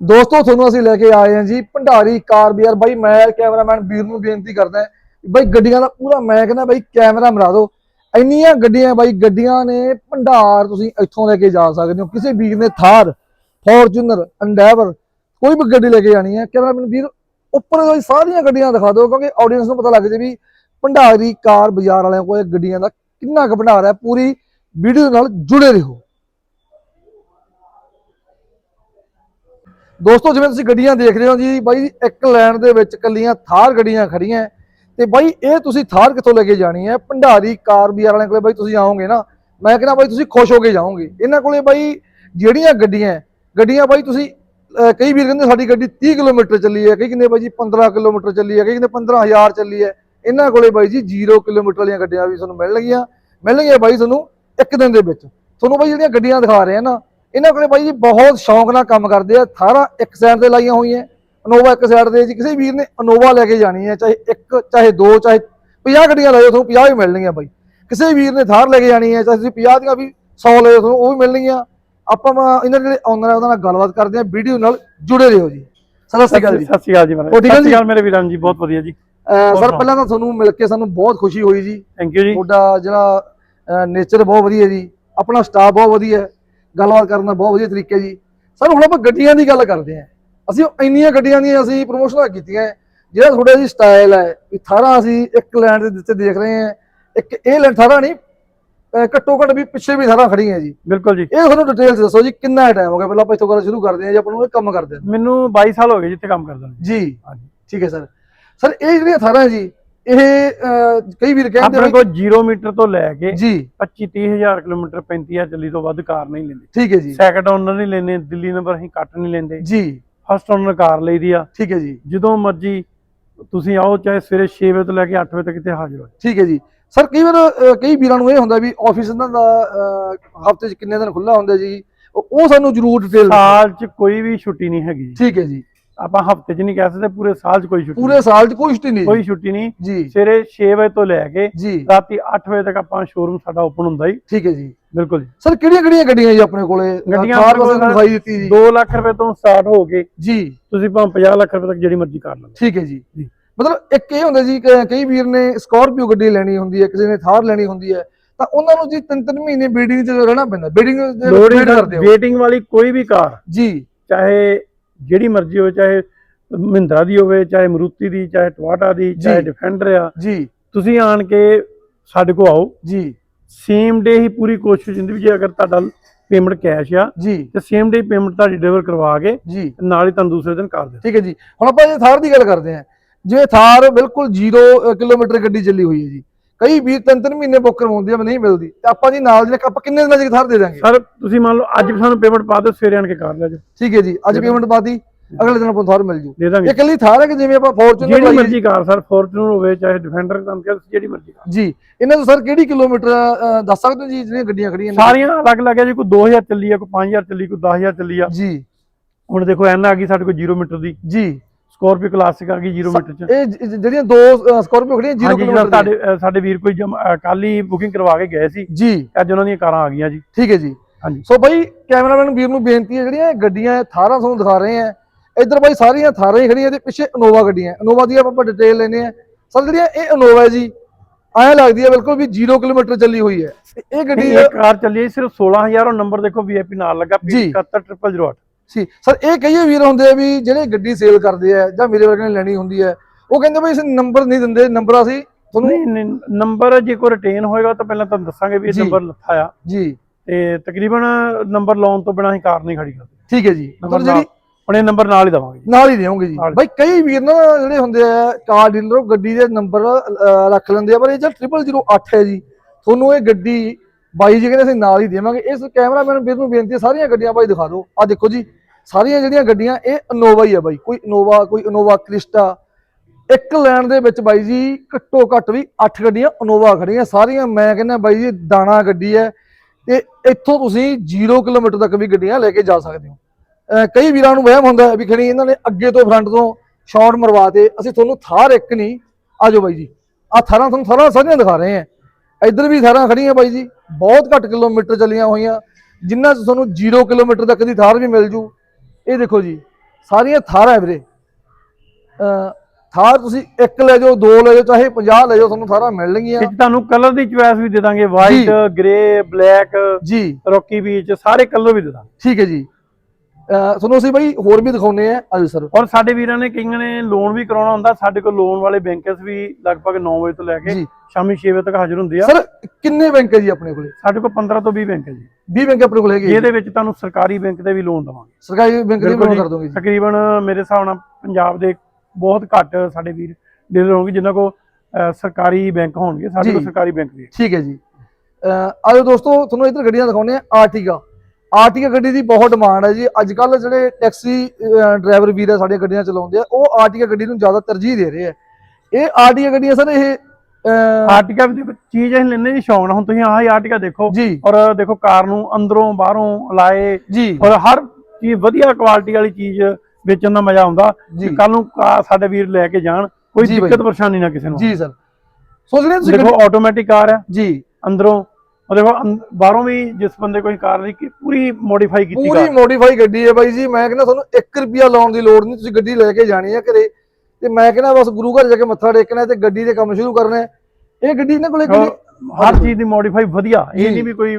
ਦੋਸਤੋ, ਤੁਹਾਨੂੰ ਅਸੀਂ ਲੈ ਕੇ ਆਏ ਹਾਂ ਜੀ ਭੰਡਾਰੀ ਕਾਰ ਬਾਜ਼ਾਰ ਬਾਈ, ਮੈਂ ਕੈਮਰਾਮੈਨ ਵੀਰ ਨੂੰ ਬੇਨਤੀ ਕਰਦਾ ਬਾਈ ਗੱਡੀਆਂ ਦਾ ਪੂਰਾ ਮੈਂ ਕਹਿੰਦਾ ਬਾਈ ਕੈਮਰਾ ਮਰਾ ਦਿਓ। ਇੰਨੀਆਂ ਗੱਡੀਆਂ ਬਾਈ, ਗੱਡੀਆਂ ਨੇ ਭੰਡਾਰ ਤੁਸੀਂ ਇੱਥੋਂ ਲੈ ਕੇ ਜਾ ਸਕਦੇ ਹੋ। ਕਿਸੇ ਵੀਰ ਨੇ ਥਾਰ, ਫੋਰਚੂਨਰ, ਅੰਡੈਵਰ, ਕੋਈ ਵੀ ਗੱਡੀ ਲੈ ਕੇ ਜਾਣੀ ਹੈ, ਕੈਮਰਾਮੈਨ ਵੀਰ, ਉੱਪਰ ਵਾਲੀ ਸਾਰੀਆਂ ਗੱਡੀਆਂ ਦਿਖਾ ਦਿਓ ਕਿਉਂਕਿ ਆਡੀਅנס ਨੂੰ ਪਤਾ ਲੱਗ ਜੇ ਵੀ ਭੰਡਾਰੀ ਕਾਰ ਬਾਜ਼ਾਰ ਵਾਲਿਆਂ ਕੋਲ ਗੱਡੀਆਂ ਦਾ ਕਿੰਨਾ ਕੁ ਭੰਡਾਰ ਹੈ। ਪੂਰੀ ਵੀਡੀਓ ਨਾਲ ਜੁੜੇ ਰਹੋ। ਦੋਸਤੋ, ਜਿਵੇਂ ਤੁਸੀਂ ਗੱਡੀਆਂ ਦੇਖ ਰਹੇ ਹੋ ਜੀ, ਬਾਈ ਇੱਕ ਲੈਣ ਦੇ ਵਿੱਚ ਕੱਲੀਆਂ ਥਾਰ ਗੱਡੀਆਂ ਖੜੀਆਂ ਹੈ। ਤੇ ਬਾਈ, ਇਹ ਤੁਸੀਂ ਥਾਰ ਕਿੱਥੋਂ ਲੈ ਕੇ ਜਾਣੀ ਹੈ ਭੰਡਾਰੀ, ਕਾਰ ਬਾਜ਼ਾਰ ਵਾਲਿਆਂ ਕੋਲੇ ਬਾਈ ਤੁਸੀਂ ਆਓਗੇ ਨਾ। ਮੈਂ ਕਹਿੰਦਾ ਬਾਈ, ਤੁਸੀਂ ਖੁਸ਼ ਹੋ ਕੇ ਜਾਓਗੇ। ਇਹਨਾਂ ਕੋਲੇ ਬਾਈ ਜਿਹੜੀਆਂ ਗੱਡੀਆਂ ਗੱਡੀਆਂ ਬਾਈ ਤੁਸੀਂ ਕਈ ਵੀਰ ਕਹਿੰਦੇ ਸਾਡੀ ਗੱਡੀ 30 ਕਿਲੋਮੀਟਰ ਚੱਲੀ ਹੈ ਕਈ ਕਹਿੰਦੇ ਬਾਈ ਜੀ 15 ਕਿਲੋਮੀਟਰ ਚੱਲੀ ਹੈ ਕਈ ਕਹਿੰਦੇ 15000 ਚੱਲੀ ਹੈ ਇਹਨਾਂ ਕੋਲੇ ਬਾਈ ਜੀ 0 ਕਿਲੋਮੀਟਰ ਵਾਲੀਆਂ ਗੱਡੀਆਂ ਵੀ ਤੁਹਾਨੂੰ ਮਿਲਣਗੀਆਂ ਮਿਲਣਗੀਆਂ ਬਾਈ ਤੁਹਾਨੂੰ ਇੱਕ ਦਿਨ ਦੇ ਵਿੱਚ। ਤੁਹਾਨੂੰ ਬਾਈ ਜਿਹੜੀਆਂ ਗੱਡੀਆਂ ਦਿਖਾ ਰਹੇ ਆ ਨਾ ਇਹਨਾਂ ਕੋਲੇ ਬਾਈ ਜੀ ਬਹੁਤ ਸ਼ੌਂਕ ਨਾਲ ਕੰਮ ਕਰਦੇ ਆ ਥਾਰਾ ਇੱਕ ਸਾਈਡ ਤੇ ਲਾਈਆਂ ਹੋਈਆਂ ਅਨੋਵਾ ਇੱਕ ਸਾਈਡ ਤੇ ਜੀ ਕਿਸੇ ਵੀਰ ਨੇ ਅਨੋਵਾ ਲੈ ਕੇ ਜਾਣੀ ਹੈ ਚਾਹੇ ਇੱਕ ਚਾਹੇ ਦੋ ਚਾਹੇ 50 ਗੱਡੀਆਂ ਲੈ ਜਾਓ ਤੁਹਾਨੂੰ 50 ਹੀ ਮਿਲਣਗੀਆਂ ਬਾਈ। ਕਿਸੇ ਵੀਰ ਨੇ ਥਾਰ ਲੈ ਕੇ ਜਾਣੀ ਹੈ ਚਾਹੇ ਤੁਸੀਂ 50 ਦੀਆਂ ਵੀ 100 ਲੈ ਜਾਓ ਤੁਹਾਨੂੰ ਉਹ ਵੀ ਮਿਲਣਗੀਆਂ। ਆਪਾਂ ਇਹਨਾਂ ਦੇ ਜਿਹੜੇ ਓਨਰ ਆ ਉਹਨਾਂ ਨਾਲ ਗੱਲਬਾਤ ਕਰਦੇ ਆ ਵੀਡੀਓ ਨਾਲ ਜੁੜੇ ਰਹੋ ਜੀ। ਸਤਿ ਸ਼੍ਰੀ ਅਕਾਲ ਜੀ। ਸਤਿ ਸ਼੍ਰੀ ਅਕਾਲ ਜੀ ਸਤਿ ਸ਼੍ਰੀ? ਅਕਾਲ ਮੇਰੇ ਵੀਰਾਂ ਜੀ ਬਹੁਤ ਵਧੀਆ ਜੀ। ਸਰ। ਪਹਿਲਾਂ ਤਾਂ ਤੁਹਾਨੂੰ ਮਿਲ ਕੇ ਸਾਨੂੰ ਬਹੁਤ ਖੁਸ਼ੀ ਹੋਈ ਜੀ। ਥੈਂਕ ਯੂ ਜੀ। ਤੁਹਾਡਾ ਜਿਹੜਾ ਨੇਚਰ ਬਹੁਤ ਵਧੀਆ ਜੀ। ਆਪਣਾ ਸਟਾਫ ਬਹੁਤ ਵਧੀਆ। ਹੈ ਗੱਲਬਾਤ ਕਰਨ ਦਾ ਬਹੁਤ ਵਧੀਆ ਤਰੀਕਾ ਜੀ। ਸਰ ਹੁਣ ਆਪਾਂ ਗੱਡੀਆਂ ਦੀ ਗੱਲ ਕਰਦੇ ਹਾਂ। ਅਸੀਂ ਇੰਨੀਆਂ ਗੱਡੀਆਂ ਦੀਆਂ ਅਸੀਂ ਪ੍ਰੋਮੋਸ਼ਨਾਂ ਕੀਤੀਆਂ। ਜਿਹੜਾ ਤੁਹਾਡਾ ਜੀ ਸਟਾਈਲ ਹੈ ਵੀ ਥਾਰਾ ਅਸੀਂ ਇੱਕ ਲੈਂਡ ਦੇ ਦਿੱਤੇ ਦੇਖ ਰਹੇ ਹਾਂ। ਇੱਕ ਇਹ ਲੈਂਡ ਥਾਰਾ ਨਹੀਂ ਘੱਟੋ ਘੱਟ ਵੀ ਪਿੱਛੇ ਵੀ ਥਾਰਾ ਖੜੀਆਂ ਜੀ। ਬਿਲਕੁਲ ਜੀ। ਇਹ ਤੁਹਾਨੂੰ ਡਿਟੇਲਸ ਦੱਸੋ ਜੀ ਕਿੰਨਾ ਟਾਈਮ ਹੋ ਗਿਆ? ਪਹਿਲਾਂ ਆਪਾਂ ਇੱਥੋਂ ਗੱਲ ਸ਼ੁਰੂ ਕਰਦੇ ਹਾਂ ਜੀ ਆਪਾਂ ਨੂੰ ਇਹ ਕੰਮ ਕਰਦੇ ਹਾਂ। ਮੈਨੂੰ 22 ਸਾਲ ਹੋ ਗਏ ਜਿੱਥੇ ਕੰਮ ਕਰਦਾ ਜੀ। ਹਾਂਜੀ। ਠੀਕ ਹੈ ਸਰ। ਸਰ ਇਹ ਜਿਹੜੀਆਂ ਥਾਰਾਂ ਜੀ ਇਹ ਕਈ ਵੀਰ ਕਹਿੰਦੇ ਆਪਣੇ ਕੋਲ 0 ਮੀਟਰ ਤੋਂ ਲੈ ਕੇ ਜੀ। 25 30000 ਕਿਲੋਮੀਟਰ 35000 ਚੱਲੀ ਤੋਂ ਵੱਧ ਕਾਰ ਨਹੀਂ ਲੈਂਦੇ। ਠੀਕ ਹੈ ਜੀ। ਸੈਕੰਡ ਓਨਰ ਨਹੀਂ ਲੈਂਦੇ ਦਿੱਲੀ ਨੰਬਰ ਅਸੀਂ ਕੱਟ ਨਹੀਂ ਲੈਂਦੇ। ਜੀ। ਫਸਟ ਓਨਰ ਕਾਰ ਲਈਦੀ ਆ। ਠੀਕ ਹੈ ਜੀ। ਜਦੋਂ ਮਰਜ਼ੀ ਤੁਸੀਂ ਆਓ ਚਾਹੇ ਸਵੇਰੇ 6 ਵਜੇ ਤੋਂ ਲੈ ਕੇ 8 ਵਜੇ ਤੱਕ ਇੱਥੇ ਹਾਜ਼ਰ ਹੋ ਠੀਕ ਹੈ ਜੀ। ਸਰ ਕਈ ਵਾਰ ਕਈ ਵੀਰਾਂ ਨੂੰ ਇਹ ਹੁੰਦਾ ਵੀ ਆਫਿਸ ਇਹਨਾਂ ਦਾ ਹਫ਼ਤੇ 'ਚ ਕਿੰਨੇ ਦਿਨ ਖੁੱਲਾ ਹੁੰਦਾ ਜੀ। ਉਹ ਸਾਨੂੰ ਜ਼ਰੂਰ ਡਿਟੇਲ ਸਾਲ 'ਚ ਕੋਈ ਵੀ ਛੁੱਟੀ ਨਹੀਂ ਹੈਗੀ। ਠੀਕ ਹੈ ਜੀ। ਆਪਾਂ ਹਫ਼ਤੇ 'ਚ ਨਹੀਂ ਕਹਿ ਸਕਦੇ ਪੂਰੇ ਸਾਲ 'ਚ ਕੋਈ ਛੁੱਟੀ ਪੂਰੇ ਸਾਲ 'ਚ ਕੋਈ ਛੁੱਟੀ ਨਹੀਂ। ਕੋਈ ਛੁੱਟੀ ਨਹੀਂ। ਜੀ। ਸਵੇਰੇ 6 ਵਜੇ ਤੋਂ ਲੈ ਕੇ ਜੀ। ਰਾਤੀ 8 ਵਜੇ ਤੱਕ ਆਪਾਂ ਸ਼ੋਰੂਮ ਸਾਡਾ ਓਪਨ ਹੁੰਦਾ ਹੀ ਠੀਕ ਹੈ ਜੀ। ਬਿਲਕੁਲ ਜੀ। ਸਰ ਕਿਹੜੀਆਂ ਕਿਹੜੀਆਂ ਗੱਡੀਆਂ ਜੀ ਆਪਣੇ ਕੋਲੇ? ਗੱਡੀਆਂ ਕਾਰ ਬਸ ਦਿਖਾਈ ਦਿੱਤੀ ਜੀ। 2 ਲੱਖ ਰੁਪਏ ਤੋਂ ਸਟਾਰਟ ਹੋ ਕੇ ਜੀ। ਤੁਸੀਂ ਭਾਵੇਂ 50 ਲੱਖ ਰੁਪਏ ਤੱਕ ਜਿਹੜੀ ਮਰਜ਼ੀ ਕਾਰ ਲਓ। ਠੀਕ ਹੈ ਜੀ। ਜੀ। ਮਤਲਬ ਇੱਕ ਇਹ ਹੁੰਦਾ ਜੀ ਕਿ ਕਈ ਵੀਰ ਨੇ ਸਕਾਰਪੀਓ ਗੱਡੀ ਲੈਣੀ ਹੁੰਦੀ ਹੈ ਕਿਸੇ ਨੇ ਥਾਰ ਲੈਣੀ ਹੁੰਦੀ ਹੈ ਤਾਂ ਉਹਨਾਂ ਨੂੰ ਜੀ ਤਿੰਨ ਤਿੰਨ ਮਹੀਨੇ ਬੀਡਿੰਗ 'ਚ ਰਹਿਣਾ ਪੈਂਦਾ। ਬੀਡਿੰਗ ਵੇਟਿੰਗ ਵਾਲੀ ਕੋਈ ਵੀ ਕਾਰ ਜੀ। ਚਾਹੇ ਜਿਹੜੀ ਮਰਜ਼ੀ ਹੋਵੇ ਚਾਹੇ ਮਹਿੰਦਰਾ ਦੀ ਹੋਵੇ ਚਾਹੇ ਮਰੂਤੀ ਦੀ ਚਾਹੇ ਟਵਾਟਾ ਦੀ ਚਾਹੇ ਜੀ। ਡਿਫੈਂਡਰ ਆ। ਜੀ। ਤੁਸੀਂ ਆਣ ਕੇ ਸਾਡੇ ਕੋਲ ਆਓ। ਜੀ। ਸੇਮ ਡੇ ਹੀ ਪੂਰੀ ਕੋਸ਼ਿਸ਼ ਹੁੰਦੀ ਵੀ ਜੇ ਅਗਰ ਤੁਹਾਡਾ ਪੇਮੈਂਟ ਕੈਸ਼ ਆ ਜੀ। ਤੇ ਸੇਮ ਡੇ ਪੇਮੈਂਟ ਤੁਹਾਡੀ ਡਿਲੀਵਰ ਕਰਵਾ ਕੇ ਜੀ। ਨਾਲ ਹੀ ਤੁਹਾਨੂੰ ਦੂਸਰੇ ਦਿਨ ਕਰ ਦੇ ਠੀਕ ਹੈ ਜੀ। ਹੁਣ ਆਪਾਂ ਇਹ ਥਾਰ ਦੀ ਗੱਲ ਕਰਦੇ ਹਾਂ ਜਿਵੇਂ ਥਾਰ ਬਿਲਕੁਲ 0 ਕਿਲੋਮੀਟਰ ਗੱਡੀ ਚੱਲੀ ਹੋਈ ਹੈ ਜੀ। ਕਈ ਵੀਰ ਤਿੰਨ ਤਿੰਨ ਮਹੀਨੇ ਬੁੱਕ ਕਰਵਾਉਂਦੇ ਆ ਨਹੀਂ ਮਿਲਦੀ। ਤੇ ਆਪਾਂ ਜੀ ਨਾਲ ਜਿਹੜੇ ਆਪਾਂ ਕਿੰਨੇ ਦਿਨਾਂ ਚ ਥਾਰ ਦੇ ਦਾਂਗੇ ਸਰ ਤੁਸੀਂ ਮੰਨ ਲਓ ਅੱਜ ਵੀ ਸਾਨੂੰ ਪੇਮੈਂਟ ਪਾ ਦਿਓ ਸਵੇਰੇ ਆਣ ਕੇ ਕਰ ਲਿਆ ਜੀ ਠੀਕ ਹੈ ਜੀ ਅੱਜ ਪੇਮੈਂਟ ਪਾਤੀ ਅਗਲੇ ਦਿਨ ਆਪਾਂ ਥਾਰ ਮਿਲ ਜੂ। ਦੇ ਦਾਂਗੇ। ਇਹ ਇਕੱਲੀ ਥਾਰ ਹੈ ਕਿ ਜਿਵੇਂ ਆਪਾਂ ਫੋਰਚੂਨਰ ਜਿਹੜੀ ਮਰਜ਼ੀ ਕਾਰ ਸਰ ਫੋਰਚੂਨਰ ਹੋਵੇ ਚਾਹੇ ਡਿਫੈਂਡਰ ਤੁਹਾਨੂੰ ਕਿਹਾ ਤੁਸੀਂ ਜਿਹੜੀ ਮਰਜ਼ੀ ਕਾਰ। ਜੀ ਇਹਨਾਂ ਤੋਂ ਸਰ ਕਿਹੜੀ ਕਿਲੋਮੀਟਰ ਦੱਸ ਸਕਦੇ ਹੋ ਜੀ ਜਿਹੜੀਆਂ ਗੱਡੀਆਂ ਖੜੀਆਂ ਨੇ? ਸਾਰੀਆਂ ਅਲੱਗ ਅਲੱਗ ਹੈ ਜੀ ਕੋਈ 2000 ਚੱਲੀ ਆ ਕੋਈ 5000 ਚੱਲੀ ਕੋਈ 10000 ਚੱਲੀ ਆ। ਜੀ। ਹੁਣ ਦੇਖੋ ਐਨ ਆ ਗਈ ਸਾਡੇ ਕੋਲ 0 ਮੀਟਰ ਦੀ। ਜੀ। ਸਕੋਰਪੀਓ ਕਲਾਸਿਕ ਆ ਗਈ 0 ਮੀਟਰ ਚ। ਇਹ ਜ- ਜਿਹੜੀਆਂ ਦੋ ਸਕਾਰਪੀਓ ਖੜੀਆਂ 0 ਹਾਂਜੀ ਕਿਲੋਮੀਟਰ ਸਾਡੇ ਅ, ਸਾਡੇ ਵੀਰ ਕੋਈ ਕੱਲ ਹੀ ਬੁਕਿੰਗ ਕਰਵਾ ਕੇ ਗਏ ਸੀ। ਜੀ। ਅੱਜ ਉਹਨਾਂ ਦੀਆਂ ਕਾਰਾਂ ਆ ਗਈਆਂ ਜੀ। ਠੀਕ ਹੈ ਜੀ। ਹਾਂਜੀ। ਸੋ ਬਾਈ ਕੈਮਰਾਮੈਨ ਵੀਰ ਨੂੰ ਬੇਨਤੀ ਹੈ ਜਿਹੜੀਆਂ ਇਹ ਗੱਡੀਆਂ ਥਾਰਾਂ ਤੁਹਾਨੂੰ ਦਿਖਾ ਰਹੇ ਆ ਇੱਧਰ ਬਾਈ ਸਾਰੀਆਂ ਥਾਰਾਂ ਹੀ ਖੜੀਆਂ ਤੇ ਪਿੱਛੇ ਇਨੋਵਾ ਗੱਡੀਆਂ ਇਨੋਵਾ ਦੀ ਆਪਾਂ ਡਿਟੇਲ ਲੈਨੇ ਆ ਸਰ ਜਿਹੜੀਆਂ ਇਹ ਇਨੋਵਾ ਹੈ ਜੀ ਐਂ ਲੱਗਦੀ ਹੈ ਬਿਲਕੁਲ ਵੀ 0 ਕਿਲੋਮੀਟਰ ਚੱਲੀ ਹੋਈ ਹੈ। ਤੇ ਇਹ ਗੱਡੀ ਇਹ ਕਾਰ ਚੱਲੀ ਹੈ ਸਿਰਫ 16000 ਉਹ ਨੰਬਰ ਦੇਖੋ ਵੀਆਈਪੀ ਨਾਲ ਲੱਗਾ ਜੀ। 71008 ਸੀ। ਸਰ ਇਹ ਕਈ ਵੀਰ ਹੁੰਦੇ ਆ ਵੀ ਜਿਹੜੇ ਗੱਡੀ ਸੇਲ ਕਰਦੇ ਆ ਜਾਂ ਮੇਰੇ ਵਰਗੇ ਨੇ ਲੈਣੀ ਹੁੰਦੀ ਹੈ ਉਹ ਕਹਿੰਦੇ ਬਈ ਅਸੀਂ ਨੰਬਰ ਨਹੀਂ ਦਿੰਦੇ ਨੰਬਰ ਅਸੀਂ ਤੁਹਾਨੂੰ ਨਹੀਂ ਨਹੀਂ ਨੰਬਰ ਜੇ ਕੋਈ ਰਿਟੇਨ ਹੋਏਗਾ ਤਾਂ ਪਹਿਲਾਂ ਤੁਹਾਨੂੰ ਦੱਸਾਂਗੇ ਵੀ ਇਹ ਜੀ। ਨੰਬਰ ਲੱਥਾ ਆ। ਜੀ। ਤੇ ਤਕਰੀਬਨ ਨੰਬਰ ਲਾਉਣ ਤੋਂ ਬਿਨਾਂ ਹੀ ਕਾਰ ਨਹੀਂ ਖੜੀ ਕਰਦੇ। ਠੀਕ ਹੈ ਜੀ। ਨੰਬਰ ਮਤਲਬ ਜਿਹੜੀ ਹੁਣ ਇਹ ਨੰਬਰ ਨਾਲ ਹੀ ਦਵਾਂਗੇ ਜੀ। ਨਾਲ ਹੀ ਦੇਵੋਗੇ ਜੀ। ਨਾਲ। ਬਾਈ ਕਈ ਵੀਰ ਨਾ ਜਿਹੜੇ ਹੁੰਦੇ ਆ ਕਾਰ ਡੀਲਰ ਉਹ ਗੱਡੀ ਦੇ ਨੰਬਰ ਰੱਖ ਲੈਂਦੇ ਆ ਪਰ ਇਹ ਜਿਹੜਾ 0008 ਹੈ ਜੀ। ਤੁਹਾਨੂੰ ਇਹ ਗੱਡੀ ਬਾਈ ਜੀ ਕਹਿੰਦੇ ਅਸੀਂ ਨਾਲ ਹੀ ਦੇਵਾਂਗੇ। ਇਸ ਕੈਮਰਾਮੈਨ ਵੀਰ ਨੂੰ ਬੇਨਤੀ ਹੈ, ਸਾਰੀਆਂ ਗੱਡੀਆਂ ਬਾਈ ਦਿਖਾ ਦਿਓ। ਆ ਦੇਖੋ ਜੀ, ਸਾਰੀਆਂ ਜਿਹੜੀਆਂ ਗੱਡੀਆਂ, ਇਹ ਇਨੋਵਾ ਹੀ ਆ ਬਾਈ। ਕੋਈ ਇਨੋਵਾ ਕੋਈ ਇਨੋਵਾ ਕ੍ਰਿਸਟਾ ਇੱਕ ਲੈਣ ਦੇ ਵਿੱਚ ਬਾਈ ਜੀ, ਘੱਟੋ ਘੱਟ ਵੀ 8 ਗੱਡੀਆਂ ਇਨੋਵਾ ਖੜੀਆਂ ਸਾਰੀਆਂ ਮੈਂ ਕਹਿੰਦਾ ਬਾਈ ਜੀ, ਦਾਣਾ ਗੱਡੀ ਹੈ। ਤੇ ਇੱਥੋਂ ਤੁਸੀਂ 0 ਕਿਲੋਮੀਟਰ ਤੱਕ ਵੀ ਗੱਡੀਆਂ ਲੈ ਕੇ ਜਾ ਸਕਦੇ ਹੋ। ਕਈ ਵੀਰਾਂ ਨੂੰ ਵਹਿਮ ਹੁੰਦਾ ਵੀ ਖਣੀ ਇਹਨਾਂ ਨੇ ਅੱਗੇ ਤੋਂ ਫਰੰਟ ਤੋਂ ਸ਼ਾਟ ਮਰਵਾਤੇ। ਅਸੀਂ ਤੁਹਾਨੂੰ ਥਾਰ ਇੱਕ ਨਹੀਂ ਆਜੋ ਬਾਈ ਜੀ। ਆ ਥਾਰਾਂ, ਤੁਹਾਨੂੰ ਥਾਰਾਂ ਸਾਰੀਆਂ ਦਿਖਾ ਰਹੇ ਆ ਇੱਧਰ ਵੀ ਥਾਰਾਂ ਖੜੀਆਂ ਬਾਈ ਜੀ ਬਹੁਤ ਘੱਟ ਕਿਲੋਮੀਟਰ ਚੱਲੀਆਂ ਹੋਈਆਂ। ਜਿਨ੍ਹਾਂ 'ਚ ਤੁਹਾਨੂੰ 0 ਕਿਲੋਮੀਟਰ ਤੱਕ ਦੀ ਥਾਰ ਵੀ ਮਿਲ ਜੂ। ਇਹ ਦੇਖੋ ਜੀ ਸਾਰੀਆਂ ਥਾਰ ਵੀਰੇ। ਥਾਰ ਤੁਸੀਂ ਇੱਕ ਲੈ ਜਾਓ ਦੋ ਲੈ ਜਾਓ ਚਾਹੇ 50 ਲੈ ਜਾਓ ਤੁਹਾਨੂੰ ਥਾਰਾਂ ਮਿਲਣਗੀਆਂ। ਇਹ ਤੁਹਾਨੂੰ ਕਲਰ ਦੀ ਚੁਆਇਸ ਵੀ ਦੇ ਦਾਂਗੇ ਵਾਈਟ ਗ੍ਰੇ ਬਲੈਕ ਜੀ। ਰੌਕੀ ਬੀਚ ਸਾਰੇ ਕਲਰ ਵੀ ਦੇ ਦਾਂਗੇ। ਠੀਕ ਹੈ ਜੀ। ਤੁਹਾਨੂੰ ਅਸੀਂ ਬਾਈ ਹੋਰ ਵੀ ਦਿਖਾਉਨੇ ਆ ਆਜੋ ਸਰ। ਔਰ ਸਾਡੇ ਵੀਰਾਂ ਨੇ ਕਈਆਂ ਨੇ ਲੋਨ ਵੀ ਕਰਾਉਣਾ ਹੁੰਦਾ ਸਾਡੇ ਕੋਲ ਲੋਨ ਵਾਲੇ ਬੈਂਕਰਸ ਵੀ ਲਗਭਗ 9 ਵਜੇ ਤੋਂ ਲੈ ਕੇ ਸ਼ਾਮੀ 6 ਵਜੇ ਤੱਕ ਹਾਜ਼ਰ ਹੁੰਦੇ ਆ। ਸਰ ਕਿੰਨੇ ਬੈਂਕ ਹੈ ਜੀ ਆਪਣੇ ਕੋਲੇ? ਸਾਡੇ ਕੋਲ 15 ਤੋਂ 20 ਬੈਂਕ ਹੈ ਜੀ। 20 ਬੈਂਕ ਆਪਣੇ ਕੋਲ ਹੈਗੇ ਜੀ। ਜਿਹਦੇ ਵਿੱਚ ਤੁਹਾਨੂੰ ਸਰਕਾਰੀ ਬੈਂਕ ਦੇ ਵੀ ਲੋਨ ਦਵਾਂਗੇ। ਸਰਕਾਰੀ ਬੈਂਕ ਦੀ ਲੋਨ। ਕਰ ਦੋਗੇ ਜੀ। ਤਕਰੀਬਨ ਮੇਰੇ ਹਿਸਾਬ ਨਾਲ ਪੰਜਾਬ ਦੇ ਬਹੁਤ ਘੱਟ ਸਾਡੇ ਵੀਰ ਡੀਲਰ ਹੋਣਗੇ ਜਿਨ੍ਹਾਂ ਕੋਲ ਸਰਕਾਰੀ ਬੈਂਕ ਹੋਣਗੇ ਸਾਡੇ ਕੋਲ। ਸਰਕਾਰੀ ਬੈਂਕ ਵੀ ਹੈ। ਠੀਕ ਹੈ ਜੀ। ਆਜੋ ਦੋਸਤੋ ਤੁਹਾਨੂੰ ਇੱਧਰ ਗੱਡੀਆਂ ਦਿਖਾਉਂਦੇ ਆ ਆਰਟੀਗਾ। ਆਰਟੀਗਾ ਗੱਡੀ ਦੀ ਬਹੁਤ ਡਿਮਾਂਡ ਹੈ ਜੀ। ਅੱਜ ਕੱਲ ਜਿਹੜੇ ਟੈਕਸੀ ਡਰਾਈਵਰ ਵੀਰ ਆ ਸਾਡੀਆਂ ਗੱਡੀਆਂ ਚਲਾਉਂਦੇ ਆ ਉਹ ਆਰਟੀਗਾ ਗੱਡੀ ਨੂੰ ਜ਼ਿਆਦਾ ਤਰਜੀਹ ਦੇ ਰਹੇ ਆ। ਇਹ ਆਰਟੀਗਾ ਗੱਡੀਆਂ ਸਰ ਇਹ ਆਰਟਿਕਾ ਵੀ ਚੀਜ਼ ਅਸੀਂ ਲੈਣੇ ਜੀ ਸ਼ੌਂਕ ਨਾਲ। ਹੁਣ ਤੁਸੀਂ ਆਹ ਹੀ ਆਰਟਿਕਾ ਦੇਖੋ ਔਰ ਦੇਖੋ ਕਾਰ ਨੂੰ ਅੰਦਰੋਂ ਬਾਹਰੋਂ ਲਾਏ ਜੀ। ਔਰ ਹਰ ਚੀਜ਼ ਵਧੀਆ ਕੁਆਲਿਟੀ ਵਾਲੀ ਚੀਜ਼ ਵੇਚਣ ਦਾ ਮਜ਼ਾ ਆਉਂਦਾ। ਕੱਲ ਨੂੰ ਸਾਡੇ ਵੀਰ ਲੈ ਕੇ ਜਾਣ ਕੋਈ। ਦਿੱਕਤ ਪਰੇਸ਼ਾਨੀ ਨਾ ਕਿਸੇ ਨੂੰ। ਜੀ ਸਰ। ਸੋਚ ਰਹੇ ਤੁਸੀਂ ਦੇਖੋ ਆਟੋਮੈਟਿਕ ਕਾਰ ਗੱਡੀ- ਜੀ। ਅੰਦਰੋਂ ਉਹ ਦੇਖੋ ਅੰਦ- ਬਾਹਰੋਂ ਵੀ ਜਿਸ ਬੰਦੇ ਕੋਈ ਕਾਰ ਦੀ ਕੀ- ਪੂਰੀ ਮੋਡੀਫਾਈ ਕੀਤੀ ਪੂਰੀ ਕਾਰ। ਮੋਡੀਫਾਈ ਗੱਡੀ ਹੈ ਬਾਈ ਜੀ। ਮੈਂ ਕਹਿੰਦਾ ਤੁਹਾਨੂੰ 1 ਰੁਪਿਆ ਲਾਉਣ ਦੀ ਲੋੜ ਨਹੀਂ ਤੁਸੀਂ ਗੱਡੀ ਲੈ ਕੇ ਜਾਣੀ ਹੈ ਘਰੇ। ਤੇ ਮੈਂ ਕਹਿੰਦਾ ਬਸ ਗੁਰੂ ਘਰ ਜਾ ਕੇ ਮੱਥਾ ਟੇਕਣਾ ਹੈ ਤੇ ਗੱਡੀ ਦੇ ਕੰਮ ਸ਼ੁਰੂ ਕਰਨਾ ਹੈ। ਇਹ ਗੱਡੀ ਇਹਨਾਂ ਕੋਲੇ ਔਰ ਗੱਡੀ ਹਰ ਚੀਜ਼ ਦੀ ਮੋਡੀਫਾਈ ਵਧੀਆ। ਇਹ ਜੀ। ਨਹੀਂ ਵੀ ਕੋਈ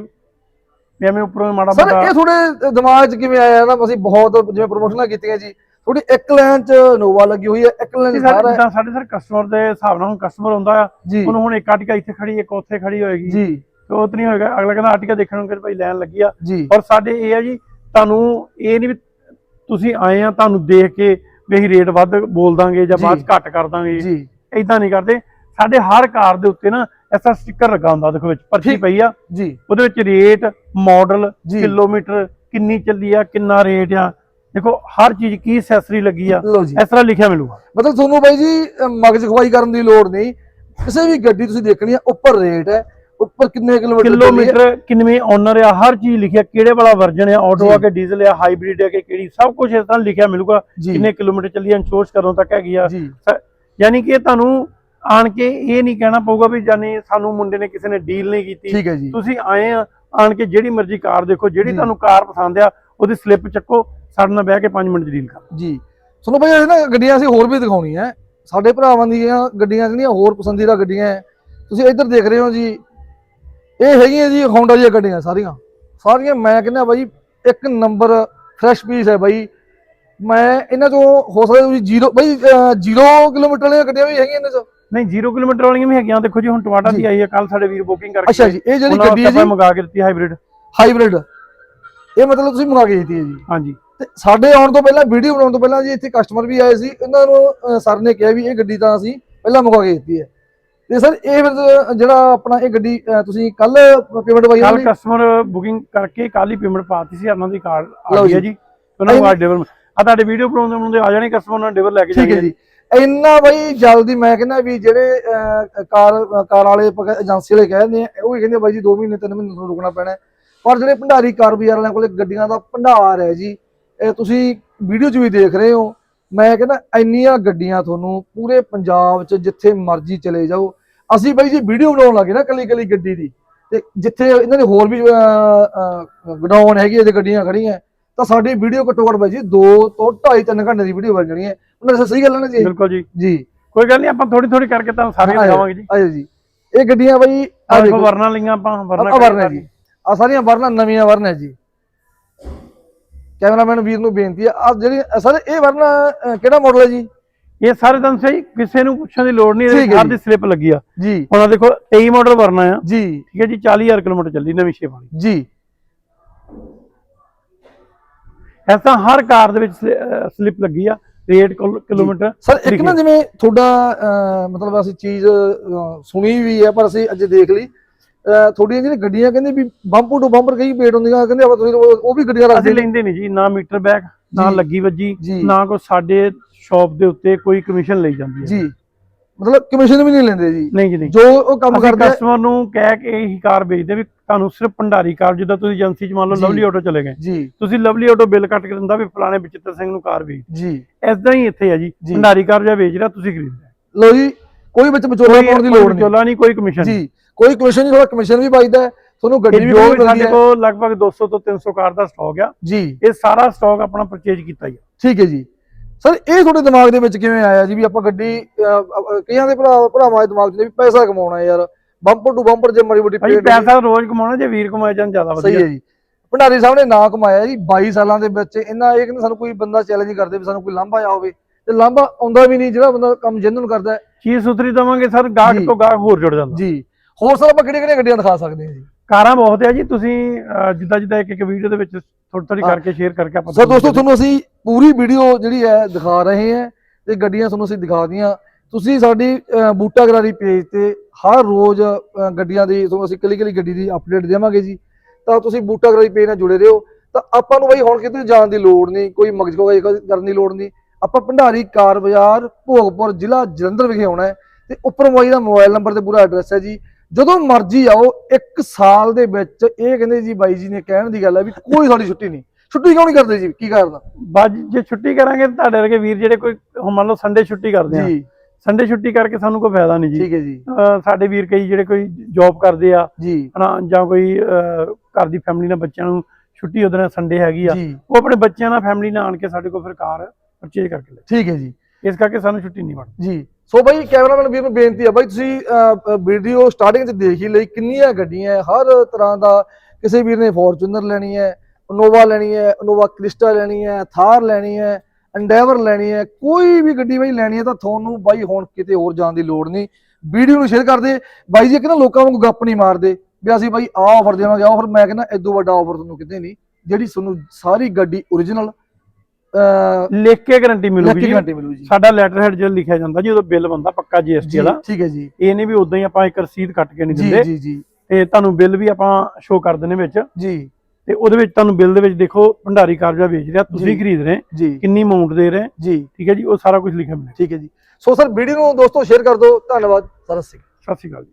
ਐਵੇਂ ਉੱਪਰੋਂ ਮਾੜਾ ਸਰ ਮੋਟਾ ਇਹ ਤੁਹਾਡੇ ਦਿਮਾਗ 'ਚ ਕਿਵੇਂ ਆਇਆ ਨਾ? ਅਸੀਂ ਬਹੁਤ ਜਿਵੇਂ ਪ੍ਰੋਮੋਸ਼ਨਾਂ ਕੀਤੀਆਂ ਜੀ। ਤੁਹਾਡੀ ਇੱਕ ਲਾਈਨ 'ਚ ਨੋਵਾ ਲੱਗੀ ਹੋਈ ਹੈ ਇੱਕ ਲਾਈਨ 'ਚ ਸਾਰਾ ਹੈ ਜਿੱਦਾਂ ਸਾਡੇ ਸਰ ਕਸਟਮਰ ਦੇ ਹਿਸਾਬ ਨਾਲ ਹੁਣ ਕਸਟਮਰ ਹੁੰਦਾ ਆ ਜੀ। ਉਹਨੂੰ ਹੁਣ ਇੱਕ ਆਰਟਿਕਾ ਇੱਥੇ ਖੜੀ ਇੱਕ ਉੱਥੇ ਖੜੀ ਹੋਏਗੀ। ਜੀ। ਉਹ ਨਹੀਂ ਹੋਏਗਾ। ਅਗਲਾ ਕਹਿੰਦਾ ਆਰਟਿਕਾ ਦੇਖਣ ਨੂੰ ਕਿ ਭਾਈ ਲਾਈਨ ਲੱਗੀ ਆ। ਔਰ ਸਾਡੇ ਇਹ ਆ ਜੀ ਤੁਹਾਨੂੰ ਇਹ ਨਹੀਂ ਵੀ ਤੁਸੀਂ ਆਏ ਆ ਤੁਹਾਨੂੰ ਦੇਖ ਕੇ ਵੀ ਅਸੀਂ ਰੇਟ ਵੱਧ ਬੋਲ ਦਾਂਗੇ ਜਾਂ। ਬਾਅਦ ਘੱਟ ਕਰ ਦਾਂਗੇ। ਜੀ। ਇਦਾਂ ਨਹੀਂ ਕਰਦੇ। ਸਾਡੇ ਹਰ ਕਾਰ ਦੇ ਉੱਤੇ ਨਾ ਐਸਾ ਸਟicker ਲੱਗਾ ਹੁੰਦਾ ਦੇਖੋ ਵਿੱਚ ਪਰਚੀ। ਪਈ ਆ। ਜੀ। ਉਹਦੇ ਵਿੱਚ ਰੇਟ ਮਾਡਲ। ਕਿਲੋਮੀਟਰ ਕਿੰਨੀ ਚੱਲੀ ਆ ਕਿੰਨਾ ਰੇਟ ਆ। ਦੇਖੋ ਹਰ ਚੀਜ਼ ਕੀ ਐਕਸੈਸਰੀ ਲੱਗੀ ਆ ਇਸ ਤਰ੍ਹਾਂ ਲਿਖਿਆ ਮਿਲੂਗਾ। ਮਤਲਬ ਤੁਹਾਨੂੰ ਬਾਈ ਜੀ ਮਗਜ ਖਵਾਈ ਕਰਨ ਦੀ ਲੋੜ ਨਹੀਂ। ਕਿਸੇ ਵੀ ਗੱਡੀ ਤੁਸੀਂ ਦੇਖਣੀ ਹੈ ਉੱਪਰ ਰੇਟ ਹੈ। ਉੱਪਰ ਕਿੰਨੇ ਕਿਲੋਮੀਟਰ ਕਿੰਨੇ ਓਨਰ ਆ ਹਰ ਚੀਜ਼ ਲਿਖਿਆ ਕਿਹੜੇ ਵਾਲਾ ਵਰਜਨ ਆ ਆਟੋ। ਆ ਕਿ ਡੀਜ਼ਲ ਆ ਹਾਈਬ੍ਰਿਡ ਆ ਕਿ ਕਿਹੜੀ ਸਭ ਕੁਝ ਇਸ ਤਰ੍ਹਾਂ ਲਿਖਿਆ ਮਿਲੂਗਾ ਕਿੰਨੇ ਕਿਲੋਮੀਟਰ ਚੱਲੀ ਆ ਇੰਸ਼ੋਰੈਂਸ ਕਦੋਂ ਤੱਕ ਹੈਗੀ ਆ। ਯਾਨੀ ਕਿ ਤੁਹਾਨੂੰ ਆਣ ਕੇ ਇਹ ਨਹੀਂ ਕਹਿਣਾ ਪਊਗਾ ਵੀ ਜਾਨੀ ਸਾਨੂੰ ਮੁੰਡੇ ਨੇ ਕਿਸੇ ਨੇ ਡੀਲ ਨਹੀਂ ਕੀਤੀ। ਤੁਸੀਂ ਆਏ ਆ ਆਣ ਕੇ ਜਿਹੜੀ ਮਰਜ਼ੀ ਕਾਰ ਦੇਖੋ ਜਿਹੜੀ। ਤੁਹਾਨੂੰ ਕਾਰ ਪਸੰਦ ਆ ਉਹਦੀ ਸਲਿੱਪ ਚੱਕੋ ਸਾਡੇ ਨਾਲ ਬਹਿ ਕੇ 5 ਮਿੰਟ ਡੀਲ ਕਰ। ਜੀ। ਤੁਹਾਨੂੰ ਭਾਈ ਇਹ ਨਾ ਗੱਡੀਆਂ ਅਸੀਂ ਹੋਰ ਵੀ ਦਿਖਾਉਣੀਆਂ। ਸਾਡੇ ਭਰਾਵਾਂ ਦੀਆਂ ਗੱਡੀਆਂ ਜਿਹੜੀਆਂ ਹੋਰ ਪਸੰਦੀਦਾ ਗੱਡੀਆਂ ਤੁਸੀਂ ਇੱਧਰ ਦੇਖ ਰਹੇ ਹੋ ਜੀ ਇਹ ਹੈਗੀਆਂ ਜੀ ਹੋਂਡਾ ਦੀਆਂ ਗੱਡੀਆਂ ਸਾਰੀਆਂ। ਸਾਰੀਆਂ ਮੈਂ ਕਹਿੰਦਾ ਬਾਈ ਇੱਕ ਨੰਬਰ ਫਰੈਸ਼ ਪੀਸ ਹੈ ਬਾਈ। ਮੈਂ ਇਹਨਾਂ ਚੋਂ ਹੋ ਸਕਦਾ ਤੁਸੀਂ ਜ਼ੀਰੋ ਬਾਈ ਜ਼ੀਰੋ ਕਿਲੋਮੀਟਰ ਵਾਲੀਆਂ ਗੱਡੀਆਂ ਵੀ ਹੈਗੀਆਂ ਇਹਨਾਂ ਚੋਂ। ਨਹੀਂ 0 ਕਿਲੋਮੀਟਰ ਵਾਲੀਆਂ ਵੀ ਹੈਗੀਆਂ। ਦੇਖੋ ਜੀ ਹੁਣ ਟਵਾਟਾ। ਦੀ ਆਈ ਹੈ ਕੱਲ ਸਾਡੇ ਵੀਰ ਬੁਕਿੰਗ ਕਰਕੇ। ਅੱਛਾ ਜੀ ਇਹ ਜਿਹੜੀ ਗੱਡੀ ਹੈ ਜੀ। ਮੰਗਾ ਕੇ ਦਿੱਤੀ ਹਾਈਬ੍ਰਿਡ ਹਾਈਬ੍ਰਿਡ ਇਹ ਮਤਲਬ ਤੁਸੀਂ ਮੰਗਾ ਕੇ ਦਿੱਤੀ ਹੈ ਜੀ। ਹਾਂਜੀ। ਤੇ ਸਾਡੇ ਆਉਣ ਤੋਂ ਪਹਿਲਾਂ ਵੀਡੀਓ ਬਣਾਉਣ ਤੋਂ ਪਹਿਲਾਂ ਜੀ ਇੱਥੇ ਕਸਟਮਰ ਵੀ ਆਏ ਸੀ। ਇਹਨਾਂ ਨੂੰ ਸਰ ਨੇ ਕਿਹਾ ਵੀ ਇਹ ਗੱਡੀ ਤਾਂ ਅਸੀਂ ਪਹਿਲਾਂ ਮੰਗਵਾ ਕੇ ਦਿੱਤੀ ਹੈ। ਤੇ ਸਰ ਇਹ ਫਿਰ ਜਿਹੜਾ ਆਪਣਾ ਇਹ ਗੱਡੀ ਤੁਸੀਂ ਕੱਲ ਪੇਮੈਂਟ ਪਾਈ ਕੱਲ ਕਸਟਮਰ ਬੁਕਿੰਗ ਕਰਕੇ ਕੱਲ ਹੀ ਪੇਮੈਂਟ ਪਾਤੀ ਸੀ ਉਹਨਾਂ ਦੀ ਕਾਰ ਆ ਗਈ ਹੈ ਜੀ। ਉਹਨਾਂ ਨੂੰ ਅੱਜ ਡਿਵਰ ਆ ਤੁਹਾਡੇ ਵੀਡੀਓ ਬਣਾਉਂਦੇ ਬਣਾਉਂਦੇ ਆ ਜਾਣੇ ਕਸਟਮਰ ਨਾਲ ਡਿਵਰ ਲੈ ਕੇ ਠੀਕ ਹੈ ਜਾਣਗੇ। ਜੀ। ਇੰਨਾ ਬਾਈ ਜਲਦੀ ਮੈਂ ਕਹਿੰਦਾ ਵੀ ਜਿਹੜੇ ਕਾਰ ਕਾਰ ਵਾਲੇ ਏਜੰਸੀ ਵਾਲੇ ਕਹਿੰਦੇ ਆ ਉਹ ਕਹਿੰਦੇ ਬਾਈ ਜੀ 2 ਮਹੀਨੇ 3 ਮਹੀਨੇ ਤੁਹਾਨੂੰ ਰੁਕਣਾ ਪੈਣਾ। ਪਰ ਜਿਹੜੇ ਭੰਡਾਰੀ ਕਾਰ ਬਾਜ਼ਾਰ ਵਾਲਿਆਂ ਕੋਲੇ ਗੱਡੀਆਂ ਦਾ ਭੰਡਾਰ ਹੈ ਜੀ ਇਹ ਤੁਸੀਂ ਵੀਡੀਓ 'ਚ ਵੀ ਦੇਖ ਰਹੇ ਹੋ। ਮੈਂ ਕਹਿੰਦਾ ਇੰਨੀਆਂ ਗੱਡੀਆਂ ਤੁਹਾਨੂੰ ਪੂਰੇ ਪੰਜਾਬ 'ਚ ਜਿੱਥੇ ਮਰਜ਼ੀ ਚਲੇ ਜਾਓ ਅਸੀਂ ਬਾਈ ਜੀ ਵੀਡੀਓ ਬਣਾਉਣ ਲੱਗੇ ਨਾ ਕੱਲੀ ਕੱਲੀ ਗੱਡੀ ਦੀ। ਤੇ ਜਿੱਥੇ ਇਹਨਾਂ ਦੇ ਹੋਰ ਵੀ ਗਡਾਊਨ ਹੈਗੀ ਇਹਦੇ ਗੱਡੀਆਂ ਖੜੀਆਂ ਤਾਂ ਸਾਡੀ ਵੀਡੀਓ ਘੱਟੋ ਘੱਟ ਬਾਈ ਜੀ 2 ਤੋਂ 2.5 3 ਘੰਟੇ ਦੀ ਵੀਡੀਓ ਬਣ ਜਾਣੀ ਹੈ। ਉਹਨਾਂ ਸਹੀ ਗੱਲ ਨਾ ਜੀ? ਬਿਲਕੁਲ ਜੀ। ਜੀ। ਕੋਈ ਗੱਲ ਨਹੀਂ ਆਪਾਂ ਥੋੜੀ ਥੋੜੀ ਕਰਕੇ ਤੁਹਾਨੂੰ ਸਾਰੀਆਂ ਦਿਖਾਵਾਂਗੇ ਜੀ। ਆਜੋ ਜੀ। ਇਹ ਗੱਡੀਆਂ ਬਾਈ ਆ ਦੇਖੋ। ਵਰਨਾ ਲਈਆਂ ਆਪਾਂ ਵਰਨਾ ਵਰਨਾ ਜੀ। ਆ ਸਾਰੀਆਂ ਵਰਨਾ ਨਵੀਆਂ ਵਰਨਾ ਜੀ। ਕੈਮਰਾਮੈਨ ਵੀਰ ਨੂੰ ਬੇਨਤੀ ਆ ਜਿਹੜੀ ਸਰ ਇਹ ਵਰਨਾ ਕਿਹੜਾ ਮਾਡਲ ਹੈ ਜੀ? ਇਹ ਸਾਰੇ ਤੁਹਾਨੂੰ ਸਹੀ ਕਿਸੇ ਨੂੰ ਪੁੱਛਣ ਦੀ ਲੋੜ ਨਹੀਂ ਇਹਦੇ ਹਰ। ਦੀ ਸਲਿੱਪ ਲੱਗੀ ਆ। ਜੀ। ਹੁਣ ਆਹ ਦੇਖੋ 23 ਮਾਡਲ ਵਰਨਾ ਆ। ਜੀ। ਠੀਕ ਹੈ ਜੀ 40000 ਕਿਲੋਮੀਟਰ ਚੱਲੀ ਨਵੀਂ ਸ਼ੇਪ ਵਾਲੀ। ਜੀ। ਐਸਾ ਹਰ ਕਾਰ ਦੇ ਵਿੱਚ ਸਲਿੱਪ ਲੱਗੀ ਆ ਰੇਟ ਕਿਲੋਮੀਟਰ ਸਰ ਇੱਕ ਨਾ ਜਿਵੇਂ ਤੁਹਾਡਾ ਮਤਲਬ ਅਸੀਂ ਚੀਜ਼ ਸੁਣੀ ਵੀ ਹੈ ਪਰ ਅਸੀਂ ਅੱਜ ਦੇਖ ਲਈ। ਤੁਹਾਡੀਆਂ ਜਿਹੜੀਆਂ ਗੱਡੀਆਂ ਕਹਿੰਦੇ ਵੀ ਬੰਪਰ ਟੂ ਬੰਪਰ ਕਈ ਵੇਟ ਹੁੰਦੀਆਂ ਕਹਿੰਦੇ ਆਪਾਂ ਤੁਸੀਂ ਉਹ ਵੀ ਗੱਡੀਆਂ ਰੱਖਦੇ ਅਸੀਂ ਲੈਂਦੇ ਨਹੀਂ ਜੀ ਨਾ ਮੀਟਰ ਬੈਗ ਨਾ। ਲੱਗੀ ਵੱਜੀ। ਨਾ ਕੋ ਸਾਡੇ ਸ਼ਾਪ ਦੇ ਉੱਤੇ ਕੋਈ ਕਮਿਸ਼ਨ ਲਈ ਜਾਂਦੀ ਹੈ। ਜੀ। ਮਤਲਬ ਕਮਿਸ਼ਨ ਵੀ ਨਹੀਂ ਲੈਂਦੇ ਜੀ। ਨਹੀਂ ਜੀ ਨਹੀਂ। ਜੋ ਉਹ ਕੰਮ ਕਰਦੇ ਆ- ਕਸਟਮਰ ਨੂੰ ਕਹਿ ਕੇ ਹੀ ਕਾਰ ਵੇਚਦੇ ਵੀ ਤੁਹਾਨੂੰ ਸਿਰਫ ਭੰਡਾਰੀ ਕਾਰ ਜਿੱਦਾਂ ਤੁਸੀਂ ਏਜੰਸੀ ਚ ਮੰਨ ਲਓ। ਲਵਲੀ ਆਟੋ ਚਲੇ ਗਏ। ਤੁਸੀਂ ਲਵਲੀ ਆਟੋ ਬਿੱਲ ਕੱਟ ਕੇ ਦਿੰਦਾ ਵੀ ਫਲਾਣੇ ਬਚਿੱਤਰ ਸਿੰਘ ਨੂੰ ਕਾਰ ਵੇਚ। ਜੀ। ਐਦਾਂ ਹੀ ਇੱਥੇ ਹੈ ਜੀ। ਭੰਡਾਰੀ ਕਾਰ ਜਾਂ ਵੇਚ ਰਿਹਾ ਤੁਸੀਂ ਖਰੀਦਦੇ ਲੋ ਜੀ ਕੋਈ ਵਿੱਚ ਵਿਚੋਲਾ ਪਾਉਣ ਦੀ ਲੋੜ ਨਹੀਂ। ਚੋਲਾ ਨਹੀਂ ਕੋਈ ਕਮਿਸ਼ਨ ਜੀ। ਕੋਈ ਕਮਿਸ਼ਨ ਨਹੀਂ ਥੋੜਾ ਕਮਿਸ਼ਨ ਵੀ ਪਾਈਦਾ ਹੈ, ਤੁਹਾਨੂੰ ਗੱਡੀ ਵੀ ਮਿਲਦੀ ਸਾਡੇ ਹੈ ਕੋਲ ਲਗਭਗ 200 ਤੋਂ 300 ਕਾਰ ਦਾ ਸਟਾਕ ਆ। ਜੀ। ਇਹ ਸਾਰਾ ਸਟਾਕ ਆਪਣਾ ਪਰਚੇਜ ਕੀਤਾ ਹੀ ਆ। ਠੀਕ ਹੈ ਜੀ। ਸਰ ਇਹ ਤੁਹਾਡੇ ਦਿਮਾਗ ਦੇ ਵਿੱਚ ਕਿਵੇਂ ਆਇਆ ਜੀ ਵੀ ਆਪਾਂ ਗੱਡੀ ਕਈਆਂ ਦੇ ਭਰਾ ਭਰਾਵਾਂ ਦੇ ਦਿਮਾਗ 'ਚ ਨੇ ਵੀ ਪੈਸਾ ਕਮਾਉਣਾ ਯਾਰ ਬੰਪਰ ਟੂ ਬੰਪਰ ਜੇ ਮੜੀ ਮੋਟੀ ਭਾਈ ਪੈਸਾ ਰੋਜ਼ ਕਮਾਉਣਾ ਜੇ ਵੀਰ ਕਮਾਏ ਜਾਣ ਜ਼ਿਆਦਾ ਸਹੀ ਵਧੀਆ। ਹੈ ਜੀ। ਭੰਡਾਰੀ ਸਾਹਿਬ ਨੇ ਨਾਂ ਕਮਾਇਆ ਜੀ 22 ਸਾਲਾਂ ਦੇ ਵਿੱਚ ਇਹਨਾਂ ਇਹ ਕਹਿੰਦੇ ਸਾਨੂੰ ਕੋਈ ਬੰਦਾ ਚੈਲੰਜ ਕਰਦੇ ਵੀ ਸਾਨੂੰ ਕੋਈ ਲਾਂਭਾ ਆ ਹੋਵੇ। ਤੇ ਲਾਂਭਾ ਆਉਂਦਾ ਵੀ ਨਹੀਂ ਜਿਹੜਾ ਬੰਦਾ ਕੰਮ ਜੈਨੂਨ ਕਰਦਾ ਚੀਜ਼ ਸੁਥਰੀ ਦਵਾਂਗੇ ਸਰ ਗਾਹਕ ਜੀ। ਤੋਂ ਗਾਹਕ ਹੋਰ ਜੁੜ ਜਾਂਦਾ। ਜੀ। ਹੋਰ ਸਰ ਆਪਾਂ ਕਿਹੜੀਆਂ ਕਿਹੜੀਆਂ ਗੱਡੀਆਂ ਦਿਖਾ ਸਕਦੇ ਹਾਂ ਜੀ? ਕਾਰਾਂ ਬਹੁਤ ਹੈ ਜੀ ਤੁਸੀਂ ਜਿੱਦਾਂ ਜਿੱਦਾਂ ਇੱਕ ਇੱਕ ਵੀਡੀਓ ਦੇ ਵਿੱਚ ਥੋੜੀ। ਕਰਕੇ ਸ਼ੇਅਰ ਕਰਕੇ ਆਪਾਂ ਸੋ ਦੋਸਤੋ ਤੁਹਾਨੂੰ ਅਸੀਂ ਪੂਰੀ ਵੀਡੀਓ ਜਿਹੜੀ ਹੈ ਦਿਖਾ ਰਹੇ ਹਾਂ ਤੇ ਗੱਡੀਆਂ ਤੁਹਾਨੂੰ ਅਸੀਂ ਦਿਖਾ ਦੀਆਂ। ਤੁਸੀਂ ਸਾਡੀ ਬੂਟਾ ਗਰਾਰੀ ਪੇਜ ਤੇ ਹਰ ਰੋਜ਼ ਗੱਡੀਆਂ ਦੀ ਤੁਹਾਨੂੰ ਅਸੀਂ ਕੱਲੀ ਕੱਲੀ ਗੱਡੀ ਦੀ ਅਪਡੇਟ ਦੇਵਾਂਗੇ ਜੀ। ਤਾਂ ਤੁਸੀਂ ਬੂਟਾ ਗਰਾਰੀ ਪੇਜ ਨਾਲ ਜੁੜੇ ਰਹੋ। ਤਾਂ ਆਪਾਂ ਨੂੰ ਬਈ ਹੁਣ ਕਿਤੇ ਜਾਣ ਦੀ ਲੋੜ ਨਹੀਂ ਕੋਈ ਮਗਜਗੋਗਾ ਕਰਨ ਦੀ ਲੋੜ ਨਹੀਂ। ਆਪਾਂ ਭੰਡਾਰੀ ਕਾਰ ਬਾਜ਼ਾਰ ਭੋਗਪੁਰ ਜ਼ਿਲ੍ਹਾ ਜਲੰਧਰ ਵਿਖੇ ਆਉਣਾ ਹੈ ਤੇ ਉੱਪਰ ਮੋਬਾਈਲ ਦਾ ਮੋਬਾਈਲ ਨੰਬਰ ਤੇ ਪੂਰਾ ਐਡਰੈਸ ਹੈ ਜੀ। ਜਦੋਂ ਮਰਜ਼ੀ ਆਓ ਇੱਕ ਸਾਲ ਦੇ ਵਿੱਚ ਇਹ ਕਹਿੰਦੇ ਜੀ ਬਾਈ ਜੀ ਨੇ ਕਹਿਣ ਦੀ ਗੱਲ ਹੈ ਵੀ ਕੋਈ ਸਾਡੀ ਛੁੱਟੀ ਨਹੀਂ। ਛੁੱਟੀ ਕਿਉਂ ਨਹੀਂ ਕਰਦੇ ਜੀ? ਕੀ ਕਰਦਾ ਬਾਅਦ ਜੇ ਛੁੱਟੀ ਕਰਾਂਗੇ ਤਾਂ ਤੁਹਾਡੇ ਵਰਗੇ ਵੀਰ ਜਿਹੜੇ ਕੋਈ ਹੁਣ ਮੰਨ ਲਓ ਸੰਡੇ ਛੁੱਟੀ ਕਰਦੇ ਆ। ਜੀ। ਸੰਡੇ ਛੁੱਟੀ ਕਰਕੇ ਸਾਨੂੰ ਕੋਈ ਫਾਇਦਾ ਨਹੀਂ ਜੀ। ਠੀਕ ਹੈ ਜੀ। ਸਾਡੇ ਵੀਰ ਕਈ ਜਿਹੜੇ ਕੋਈ ਜੌਬ ਕਰਦੇ ਆ ਜੀ। ਹਨਾ ਜਾਂ ਕੋਈ ਘਰ ਦੀ ਫੈਮਿਲੀ ਨਾਲ ਬੱਚਿਆਂ ਨੂੰ ਛੁੱਟੀ ਉਹਦੇ ਨਾਲ ਸੰਡੇ ਹੈਗੀ ਆ। ਉਹ ਆਪਣੇ ਬੱਚਿਆਂ ਨਾਲ ਫੈਮਿਲੀ ਨਾਲ ਆਣ ਕੇ ਸਾਡੇ ਕੋਲ ਫਿਰ ਕਾਰ ਪਰਚੇਜ ਕਰਕੇ ਲੈ ਠੀਕ ਹੈ ਜੀ। ਇਸ ਕਰਕੇ ਸਾਨੂੰ ਛੁੱਟੀ ਨਹੀਂ ਬਣਦੀ। ਜੀ। ਸੋ ਬਾਈ ਕੈਮਰਾਮੈਨ ਵੀਰ ਨੂੰ ਬੇਨਤੀ ਆ ਬਾਈ ਤੁਸੀਂ ਵੀਡੀਓ ਸਟਾਰਟਿੰਗ 'ਚ ਦੇਖ ਹੀ ਲਈ ਕਿੰਨੀਆਂ ਗੱਡੀਆਂ ਹਰ ਤਰ੍ਹਾਂ ਦਾ ਕਿਸੇ ਵੀਰ ਨੇ ਫੋਰਚੂਨਰ ਲੈਣੀ ਹੈ ਇਨੋਵਾ ਲੈਣੀ ਹੈ ਇਨੋਵਾ ਕ੍ਰਿਸਟਾ ਲੈਣੀ ਹੈ ਥਾਰ ਲੈਣੀ ਹੈ ਐਂਡੇਵਰ ਲੈਣੀ ਹੈ ਕੋਈ ਵੀ ਗੱਡੀ ਬਾਈ ਲੈਣੀ ਹੈ ਤਾਂ ਤੁਹਾਨੂੰ ਬਾਈ ਹੁਣ ਕਿਤੇ ਹੋਰ ਜਾਣ ਦੀ ਲੋੜ ਨਹੀਂ। ਵੀਡੀਓ ਨੂੰ ਸ਼ੇਅਰ ਕਰਦੇ ਬਾਈ ਜੀ ਇੱਕ ਨਾ ਲੋਕਾਂ ਵਾਂਗੂ ਗੱਪ ਨਹੀਂ ਮਾਰਦੇ, ਵੀ ਅਸੀਂ ਬਾਈ ਆਹ ਆਫਰ ਦੇਵਾਂਗੇ, ਆਹ ਆਫਰ ਮੈਂ ਕਹਿੰਦਾ ਇਦੋਂ ਵੱਡਾ ਆਫਰ ਤੁਹਾਨੂੰ ਕਿਤੇ ਨਹੀਂ, ਜਿਹੜੀ ਤੁਹਾਨੂੰ ਸਾਰੀ ਗੱਡੀ ਓਰੀਜਨਲ ਲਿਖ ਕੇ ਗਾਰੰਟੀ ਮਿਲੂਗੀ ਜੀ। ਘੰਟੇ ਮਿਲੂ ਜੀ। ਸਾਡਾ ਲੈਟਰ ਹੈਡ ਜਿਹੜਾ ਲਿਖਿਆ ਜਾਂਦਾ ਜੀ ਉਦੋਂ ਬਿੱਲ ਬੰਦਾ ਪੱਕਾ ਜੀਐਸਟੀ ਵਾਲਾ। ਠੀਕ ਹੈ ਜੀ। ਇਹ ਨਹੀਂ ਵੀ ਉਦਾਂ ਹੀ ਆਪਾਂ ਇੱਕ ਰਸੀਦ ਕੱਟ ਕੇ ਨਹੀਂ ਦਿੰਦੇ। ਜੀ ਜੀ। ਤੇ ਤੁਹਾਨੂੰ ਬਿੱਲ ਵੀ ਆਪਾਂ ਸ਼ੋਅ ਕਰ ਦਿੰਦੇ ਵਿੱਚ। ਜੀ। ਤੇ ਉਹਦੇ ਵਿੱਚ ਤੁਹਾਨੂੰ ਬਿੱਲ ਦੇ ਵਿੱਚ ਦੇਖੋ ਭੰਡਾਰੀ ਕਾਰਜਾ ਵੇਚ ਰਿਹਾ ਤੁਸੀਂ। ਖਰੀਦ ਰਹੇ ਕਿੰਨੀ ਅਮਾਉਂਟ ਦੇ ਰਹੇ ਜੀ। ਠੀਕ ਹੈ ਜੀ ਉਹ ਸਾਰਾ ਕੁਝ ਲਿਖਿਆ ਮਿਲੇਗਾ ਠੀਕ ਹੈ ਜੀ। ਸੋ ਸਰ ਵੀਡੀਓ ਨੂੰ ਦੋਸਤੋ ਸ਼ੇਅਰ ਕਰ ਦਿਓ। ਧੰਨਵਾਦ। ਸਰ ਅਸੀਂ ਸਤਿ ਸ਼੍ਰੀ ਅਕਾਲ ਜੀ।